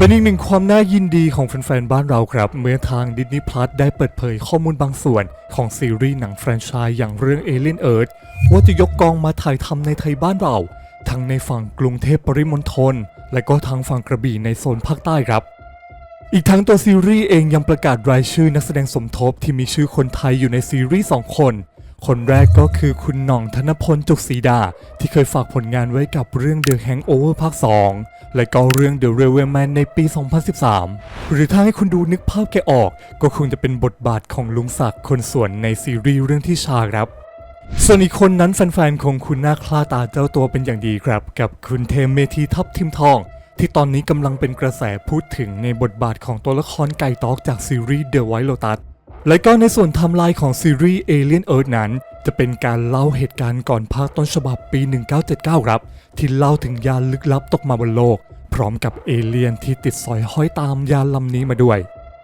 เป็นอีกหนึ่งความน่ายินดีของแฟนๆ บ้านเราครับ เมื่อทาง Disney Plus ได้เปิดเผยข้อมูลบางส่วน ของซีรีส์หนังแฟรนไชส์อย่างเรื่อง Alien Earth ว่าจะยกกองมาถ่ายทำในไทยบ้านเรา ทั้งในฝั่งกรุงเทพปริมณฑลและก็ทางฝั่งกระบี่ในโซนภาคใต้ครับ อีกทั้งตัวซีรีส์เองยังประกาศรายชื่อนักแสดงสมทบที่มีชื่อคนไทยอยู่ในซีรีส์สองคน คนแรกก็คือคุณหน่องธนพลจุกศรีดา ที่เคยฝากผลงานไว้กับเรื่อง The Hangover ภาค 2 และก็เรื่อง The Railwayman ในปี 2013 หรือถ้าให้คุณดูนึกภาพแกออก ก็คงจะเป็นบทบาทของลุงศักดิ์คนส่วนในซีรีส์เรื่องที่ชาครับส่วนอีกคนนั้นแฟนๆคงคุณหน้าคลาตาเจ้าตัวเป็นอย่างดีครับ กับคุณเทมเมทีทับทิมทอง ที่ตอนนี้กำลังเป็นกระแสพูดถึงในบทบาทของตัวละครไก่ตอกจากซีรีส์ The White Lotus และก็ในส่วนทำลายของซีรีส์ Alien Earth นั้น จะเป็นการเล่าเหตุการณ์ก่อนภาคต้นฉบับปี 1979 ครับ ที่เล่าถึงยานลึกลับตกมาบนโลก พร้อมกับเอเลียนที่ติดสอยห้อยตามยานลำนี้มาด้วย